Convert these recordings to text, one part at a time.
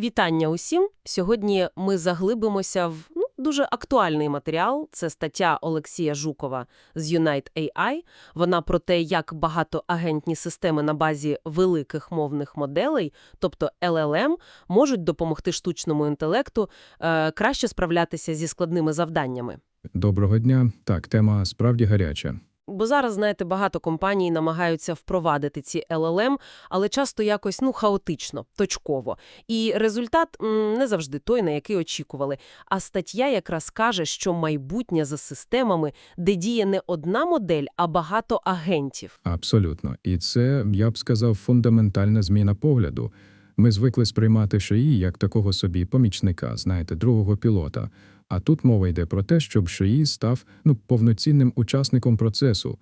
Вітання усім! Сьогодні ми заглибимося в ну, дуже актуальний матеріал. Це стаття Олексія Жукова з Unite AI. Вона про те, як багатоагентні системи на базі великих мовних моделей, тобто LLM, можуть допомогти штучному інтелекту е, краще справлятися зі складними завданнями. Доброго дня. Так, тема справді гаряча. Бо зараз, знаєте, багато компаній намагаються впровадити ці LLM, але часто якось ну хаотично, точково. І результат не завжди той, на який очікували. А стаття якраз каже, що майбутнє за системами, де діє не одна модель, а багато агентів. Абсолютно. І це, я б сказав, фундаментальна зміна погляду. Ми звикли сприймати ШИІ як такого собі помічника, знаєте, другого пілота. А тут мова йде про те, щоб ШИІ став ну, повноцінним учасником процесу,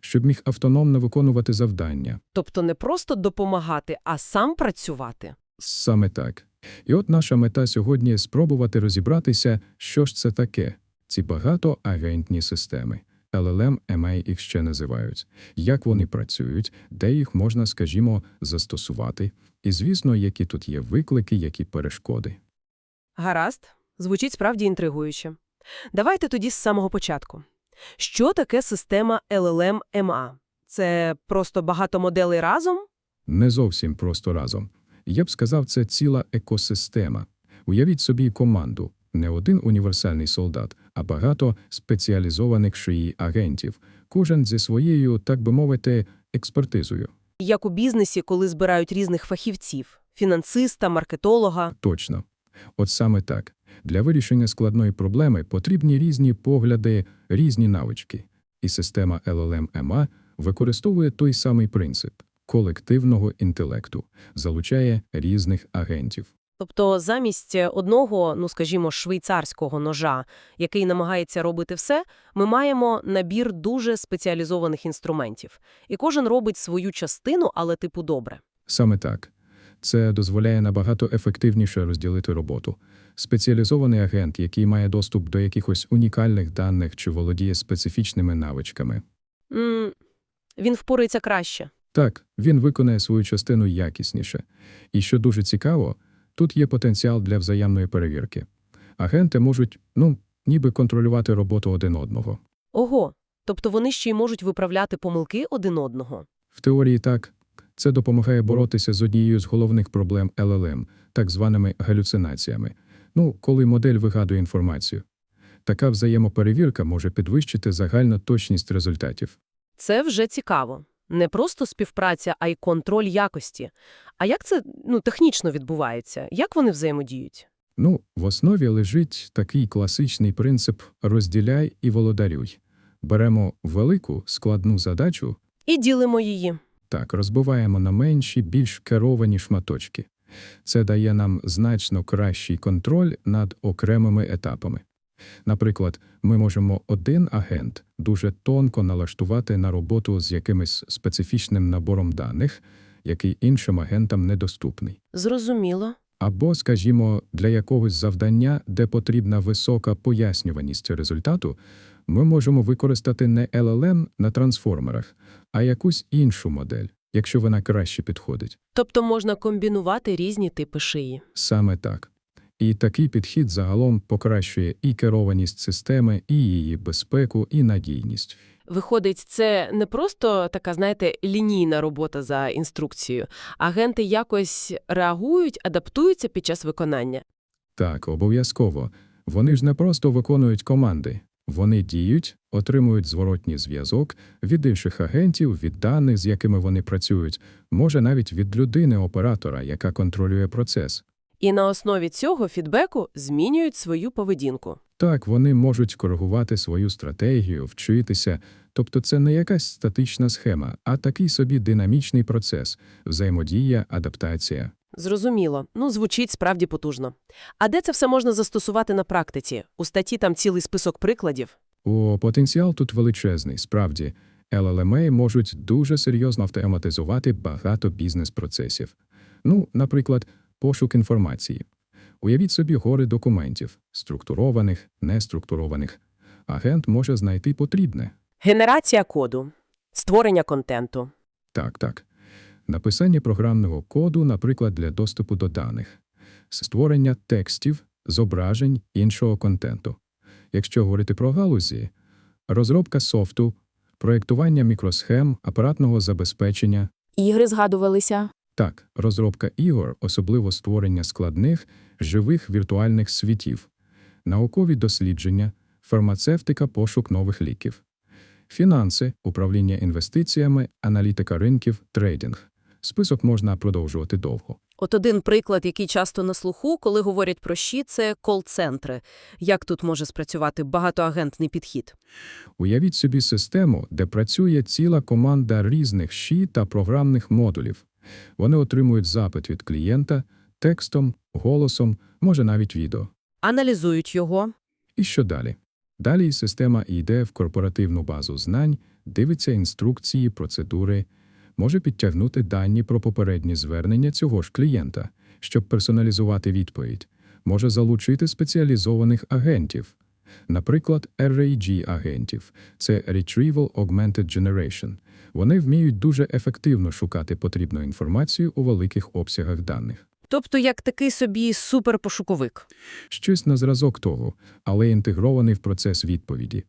щоб міг автономно виконувати завдання. Тобто не просто допомагати, а сам працювати. Саме так. І от наша мета сьогодні спробувати розібратися, що ж це таке, ці багатоагентні системи. LLM, MA їх ще називають, як вони працюють, де їх можна, скажімо, застосувати, і, звісно, які тут є виклики, які перешкоди. Гаразд, звучить справді інтригуюче. Давайте тоді з самого початку. Що таке система LLM-MA? Це просто багато моделей разом? Не зовсім просто разом. Я б сказав, це ціла екосистема. Уявіть собі команду, не один універсальний солдат, а багато спеціалізованих шиї агентів, кожен зі своєю, так би мовити, експертизою. Як у бізнесі, коли збирають різних фахівців – фінансиста, маркетолога. Точно. От саме так. Для вирішення складної проблеми потрібні різні погляди, різні навички. І система LLM-MA використовує той самий принцип – колективного інтелекту, залучає різних агентів. Тобто замість одного, ну скажімо, швейцарського ножа, який намагається робити все, ми маємо набір дуже спеціалізованих інструментів. І кожен робить свою частину, але типу добре. Саме так. Це дозволяє набагато ефективніше розділити роботу. Спеціалізований агент, який має доступ до якихось унікальних даних чи володіє специфічними навичками. М він впорається краще. Так, він виконає свою частину якісніше. І що дуже цікаво, тут є потенціал для взаємної перевірки. Агенти можуть, ну, ніби контролювати роботу один одного. Ого, тобто вони ще й можуть виправляти помилки один одного. В теорії так. Це допомагає боротися з однією з головних проблем LLM, так званими галюцинаціями. Ну, коли модель вигадує інформацію. Така взаємоперевірка може підвищити загальну точність результатів. Це вже цікаво. Не просто співпраця, а й контроль якості. А як це ну, технічно відбувається? Як вони взаємодіють? Ну, в основі лежить такий класичний принцип «розділяй і володарюй». Беремо велику, складну задачу, І ділимо її. Так, розбиваємо на менші, більш керовані шматочки. Це дає нам значно кращий контроль над окремими етапами. Наприклад, ми можемо один агент дуже тонко налаштувати на роботу з якимось специфічним набором даних, який іншим агентам недоступний. Зрозуміло. Або, скажімо, для якогось завдання, де потрібна висока пояснюваність результату, ми можемо використати не LLM на трансформерах, а якусь іншу модель, якщо вона краще підходить. Тобто можна комбінувати різні типи шиї. Саме так. І такий підхід загалом покращує і керованість системи, і її безпеку, і надійність. Виходить, це не просто така, знаєте, лінійна робота за інструкцією. Агенти якось реагують, адаптуються під час виконання. Так, обов'язково. Вони ж не просто виконують команди. Вони діють, отримують зворотній зв'язок від інших агентів, від даних, з якими вони працюють, може навіть від людини-оператора, яка контролює процес. І на основі цього фідбеку змінюють свою поведінку. Так, вони можуть коригувати свою стратегію, вчитися. Тобто це не якась статична схема, а такий собі динамічний процес – взаємодія, адаптація. Зрозуміло. Ну, звучить справді потужно. А де це все можна застосувати на практиці? У статті там цілий список прикладів. О, потенціал тут величезний, справді. LLMA можуть дуже серйозно автоматизувати багато бізнес-процесів. Ну, наприклад, пошук інформації. Уявіть собі гори документів – структурованих, неструктурованих. Агент може знайти потрібне. Генерація коду, створення контенту. Так, так. Написання програмного коду, наприклад, для доступу до даних. створення текстів, зображень, іншого контенту. Якщо говорити про галузі, розробка софту, проєктування мікросхем, апаратного забезпечення, Ігри згадувалися. так, розробка ігор, особливо створення складних, живих віртуальних світів, наукові дослідження, фармацевтика, пошук нових ліків, фінанси, управління інвестиціями, аналітика ринків, трейдинг. Список можна продовжувати довго. От один приклад, який часто на слуху, коли говорять про ЩІ, це кол-центри. Як тут може спрацювати багатоагентний підхід? Уявіть собі систему, де працює ціла команда різних щі та програмних модулів. Вони отримують запит від клієнта текстом, голосом, може навіть відео. Аналізують його, І що далі? Далі система йде в корпоративну базу знань, дивиться інструкції, процедури, може підтягнути дані про попередні звернення цього ж клієнта, щоб персоналізувати відповідь, може залучити спеціалізованих агентів. Наприклад, RAG-агентів – це Retrieval Augmented Generation. Вони вміють дуже ефективно шукати потрібну інформацію у великих обсягах даних. тобто як такий собі суперпошуковик. Щось на зразок того, але інтегрований в процес відповіді.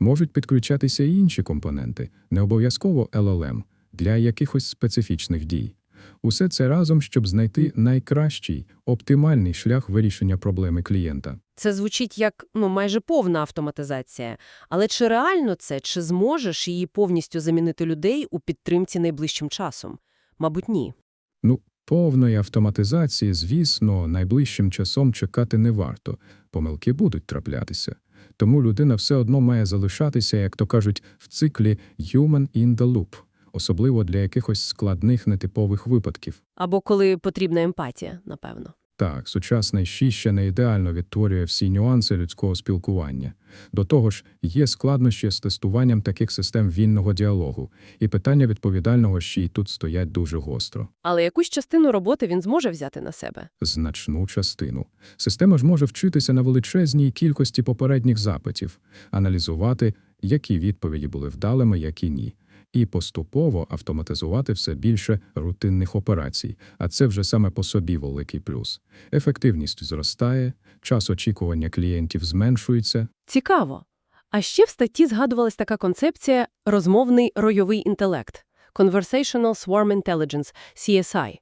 Можуть підключатися і інші компоненти, не обов'язково LLM, для якихось специфічних дій. Усе це разом, щоб знайти найкращий, оптимальний шлях вирішення проблеми клієнта. Це звучить як ну майже повна автоматизація. Але чи реально це, чи зможеш її повністю замінити людей у підтримці найближчим часом? Мабуть, ні. Ну, повної автоматизації, звісно, найближчим часом чекати не варто. Помилки будуть траплятися. Тому людина все одно має залишатися, як то кажуть, в циклі «human in the loop», особливо для якихось складних нетипових випадків. Або коли потрібна емпатія, напевно. Так, сучасне щі ще не ідеально відтворює всі нюанси людського спілкування. До того ж, є складнощі з тестуванням таких систем вільного діалогу, і питання відповідального щі тут стоять дуже гостро. Але якусь частину роботи він зможе взяти на себе. Значну частину. Система ж може вчитися на величезній кількості попередніх запитів, аналізувати, які відповіді були вдалими, які ні, і поступово автоматизувати все більше рутинних операцій, а це вже саме по собі великий плюс. Ефективність зростає, час очікування клієнтів зменшується. Цікаво. А ще в статті згадувалась така концепція «розмовний ройовий інтелект» – Conversational Swarm Intelligence – CSI.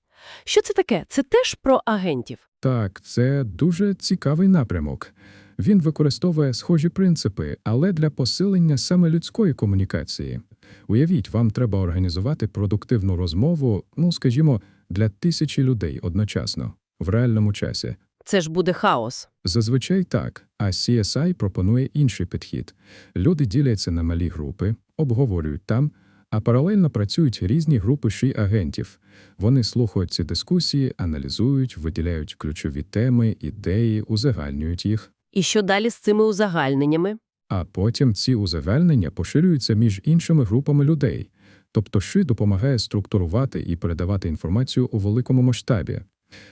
Що це таке? Це теж про агентів. Так, це дуже цікавий напрямок. Він використовує схожі принципи, але для посилення саме людської комунікації. Уявіть, вам треба організувати продуктивну розмову, ну, скажімо, для тисячі людей одночасно, в реальному часі. Це ж буде хаос. Зазвичай так, а CSI пропонує інший підхід. Люди діляться на малі групи, обговорюють там, а паралельно працюють різні групи ші агентів. Вони слухають ці дискусії, аналізують, виділяють ключові теми, ідеї, узагальнюють їх. І що далі з цими узагальненнями? А потім ці узагальнення поширюються між іншими групами людей. Тобто ШИ допомагає структурувати і передавати інформацію у великому масштабі.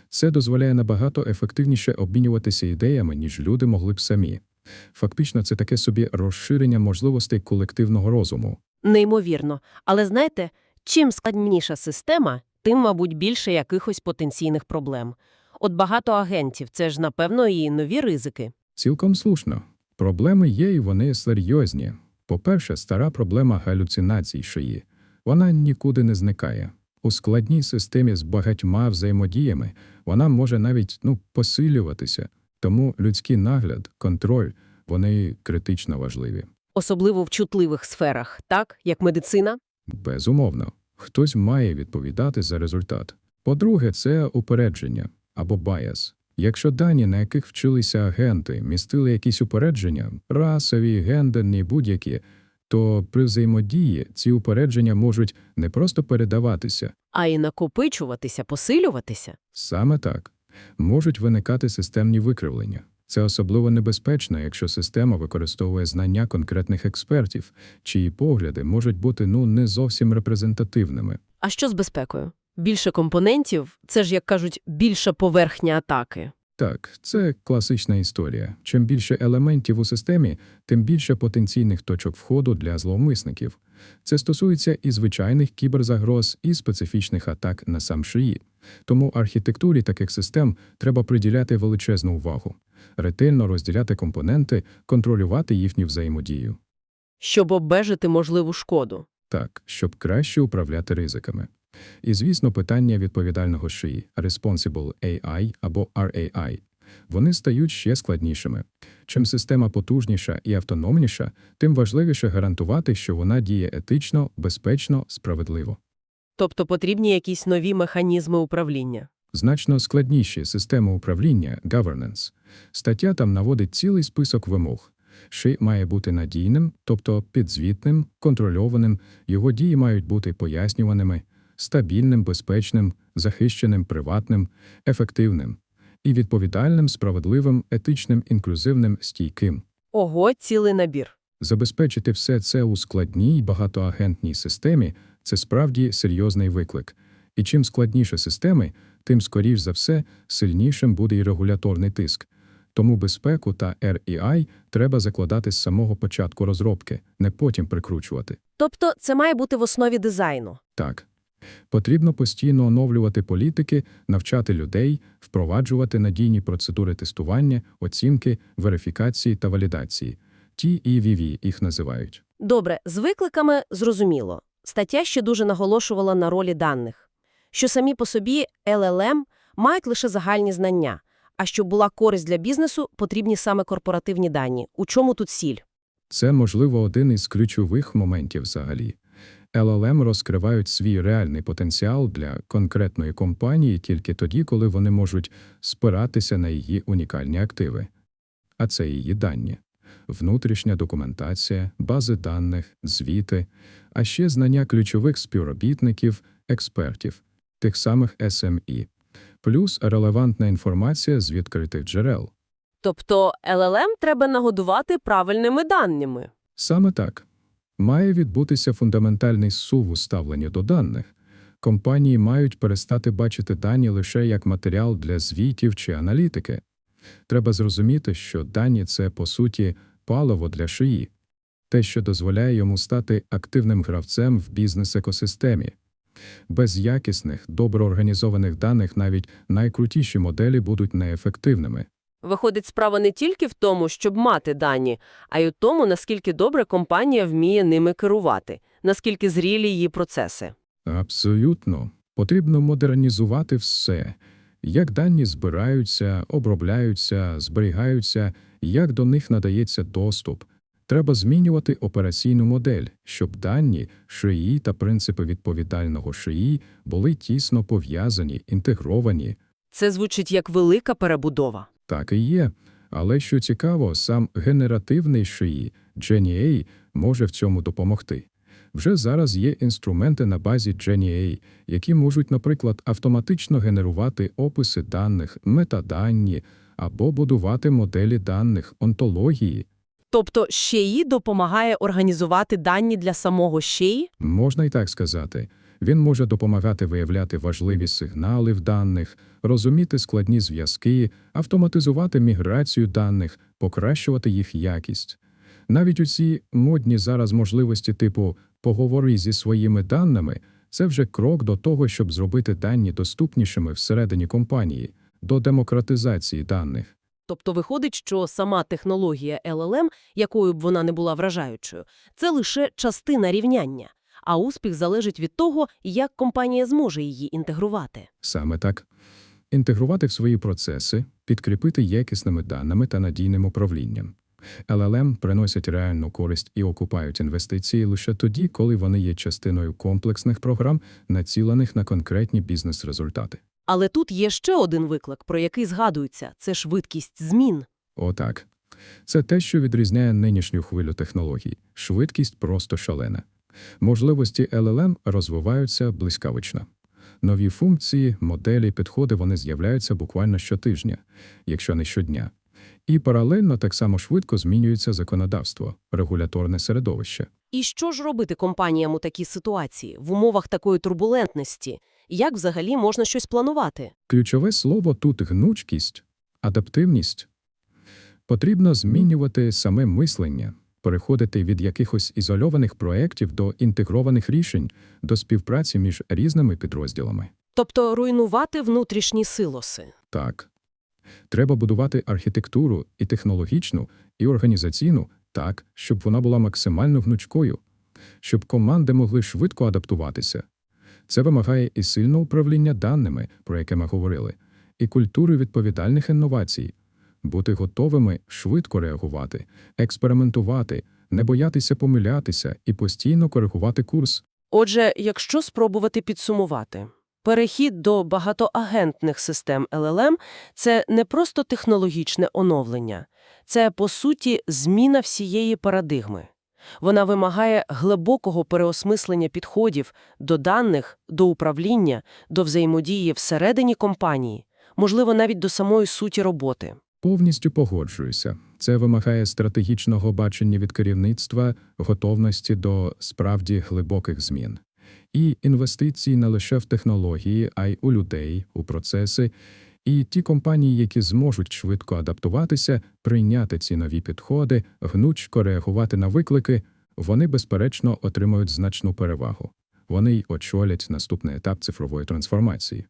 Це дозволяє набагато ефективніше обмінюватися ідеями, ніж люди могли б самі. Фактично, це таке собі розширення можливостей колективного розуму. Неймовірно. Але знаєте, чим складніша система, тим, мабуть, більше якихось потенційних проблем. От багато агентів – це ж, напевно, і нові ризики. Цілком слушно. Проблеми є і вони серйозні. По-перше, стара проблема галюцинацій шиї. Вона нікуди не зникає. У складній системі з багатьма взаємодіями вона може навіть ну, посилюватися. Тому людський нагляд, контроль – вони критично важливі. Особливо в чутливих сферах, так, як медицина. Безумовно, хтось має відповідати за результат. По-друге, це упередження або баяс. Якщо дані, на яких вчилися агенти, містили якісь упередження, расові, гендерні, будь-які, то при взаємодії ці упередження можуть не просто передаватися, А і накопичуватися, посилюватися. саме так, можуть виникати системні викривлення. Це особливо небезпечно, якщо система використовує знання конкретних експертів, чиї погляди можуть бути ну не зовсім репрезентативними. А що з безпекою? Більше компонентів – це ж, як кажуть, більша поверхня атаки. Так, це класична історія. Чим більше елементів у системі, тим більше потенційних точок входу для зловмисників. Це стосується і звичайних кіберзагроз, і специфічних атак на сам шиї. Тому архітектурі таких систем треба приділяти величезну увагу, ретельно розділяти компоненти, контролювати їхню взаємодію. Щоб обмежити можливу шкоду. Так, щоб краще управляти ризиками. І, звісно, питання відповідального шиї – Responsible AI або RAI. Вони стають ще складнішими. Чим система потужніша і автономніша, тим важливіше гарантувати, що вона діє етично, безпечно, справедливо. Тобто потрібні якісь нові механізми управління. Значно складніші системи управління – governance. Стаття там наводить цілий список вимог. Ши має бути надійним, тобто підзвітним, контрольованим, його дії мають бути пояснюваними, стабільним, безпечним, захищеним, приватним, ефективним і відповідальним, справедливим, етичним, інклюзивним, стійким. Ого, цілий набір. Забезпечити все це у складній багатоагентній системі – це справді серйозний виклик. І чим складніше системи, тим, скоріш за все, сильнішим буде і регуляторний тиск. Тому безпеку та REI треба закладати з самого початку розробки, не потім прикручувати. Тобто це має бути в основі дизайну. Так. Потрібно постійно оновлювати політики, навчати людей, впроваджувати надійні процедури тестування, оцінки, верифікації та валідації. Ті EVV їх називають. Добре, з викликами зрозуміло. Стаття ще дуже наголошувала на ролі даних. Що самі по собі LLM мають лише загальні знання, а щоб була користь для бізнесу, потрібні саме корпоративні дані. У чому тут сіль? Це, можливо, один із ключових моментів взагалі. LLM розкривають свій реальний потенціал для конкретної компанії тільки тоді, коли вони можуть спиратися на її унікальні активи. А це її дані. Внутрішня документація, бази даних, звіти, а ще знання ключових співробітників, експертів, тих самих SME, плюс релевантна інформація з відкритих джерел. Тобто LLM треба нагодувати правильними даними. Саме так. Має відбутися фундаментальний сув у ставленні до даних. Компанії мають перестати бачити дані лише як матеріал для звітів чи аналітики. Треба зрозуміти, що дані – це, по суті, паливо для шиї. Те, що дозволяє йому стати активним гравцем в бізнес-екосистемі. Без якісних, добре організованих даних навіть найкрутіші моделі будуть неефективними. Виходить, справа не тільки в тому, щоб мати дані, а й у тому, наскільки добре компанія вміє ними керувати, наскільки зрілі її процеси. Абсолютно. Потрібно модернізувати все. Як дані збираються, обробляються, зберігаються, як до них надається доступ. Треба змінювати операційну модель, щоб дані, шиї та принципи відповідального шиї були тісно пов'язані, інтегровані. Це звучить як велика перебудова. Так і є. Але що цікаво, сам генеративний шиї GenAI може в цьому допомогти. Вже зараз є інструменти на базі GenAI, які можуть, наприклад, автоматично генерувати описи даних, метадані або будувати моделі даних, онтології. Тобто ЩЕІ допомагає організувати дані для самого ЩЕІ? Можна і так сказати. Він може допомагати виявляти важливі сигнали в даних, розуміти складні зв'язки, автоматизувати міграцію даних, покращувати їх якість. Навіть усі модні зараз можливості типу «поговори зі своїми даними» – це вже крок до того, щоб зробити дані доступнішими всередині компанії, до демократизації даних. Тобто виходить, що сама технологія LLM, якою б вона не була вражаючою, це лише частина рівняння, а успіх залежить від того, як компанія зможе її інтегрувати. Саме так. Інтегрувати в свої процеси, підкріпити якісними даними та надійним управлінням. LLM приносять реальну користь і окупають інвестиції лише тоді, коли вони є частиною комплексних програм, націлених на конкретні бізнес-результати. Але тут є ще один виклик, про який згадується – це швидкість змін. Отак. Це те, що відрізняє нинішню хвилю технологій. Швидкість просто шалена. Можливості LLM розвиваються блискавично. Нові функції, моделі, підходи вони з'являються буквально щотижня, якщо не щодня. І паралельно так само швидко змінюється законодавство, регуляторне середовище. І що ж робити компаніям у такій ситуації, в умовах такої турбулентності? Як взагалі можна щось планувати? Ключове слово тут гнучкість. Адаптивність потрібно змінювати саме мислення, переходити від якихось ізольованих проєктів до інтегрованих рішень, до співпраці між різними підрозділами. Тобто руйнувати внутрішні силоси. Так. Треба будувати архітектуру і технологічну, і організаційну так, щоб вона була максимально гнучкою, щоб команди могли швидко адаптуватися. Це вимагає і сильного управління даними, про яке ми говорили, і культури відповідальних інновацій, бути готовими швидко реагувати, експериментувати, не боятися помилятися і постійно коригувати курс. Отже, якщо спробувати підсумувати, перехід до багатоагентних систем LLM – це не просто технологічне оновлення, це, по суті, зміна всієї парадигми. Вона вимагає глибокого переосмислення підходів до даних, до управління, до взаємодії всередині компанії, можливо, навіть до самої суті роботи. Повністю погоджуюся. Це вимагає стратегічного бачення від керівництва, готовності до справді глибоких змін. І інвестицій не лише в технології, а й у людей, у процеси. І ті компанії, які зможуть швидко адаптуватися, прийняти ці нові підходи, гнучко реагувати на виклики, вони, безперечно, отримають значну перевагу. Вони й очолять наступний етап цифрової трансформації.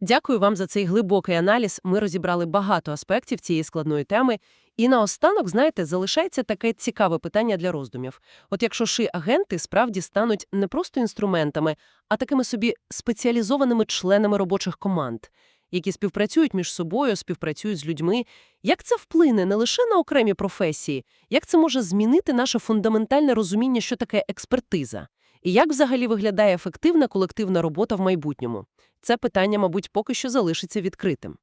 Дякую вам за цей глибокий аналіз. Ми розібрали багато аспектів цієї складної теми. І наостанок, знаєте, залишається таке цікаве питання для роздумів. От якщо ши-агенти справді стануть не просто інструментами, а такими собі спеціалізованими членами робочих команд, які співпрацюють між собою, співпрацюють з людьми, як це вплине не лише на окремі професії, як це може змінити наше фундаментальне розуміння, що таке експертиза? І як взагалі виглядає ефективна колективна робота в майбутньому? Це питання, мабуть, поки що залишиться відкритим.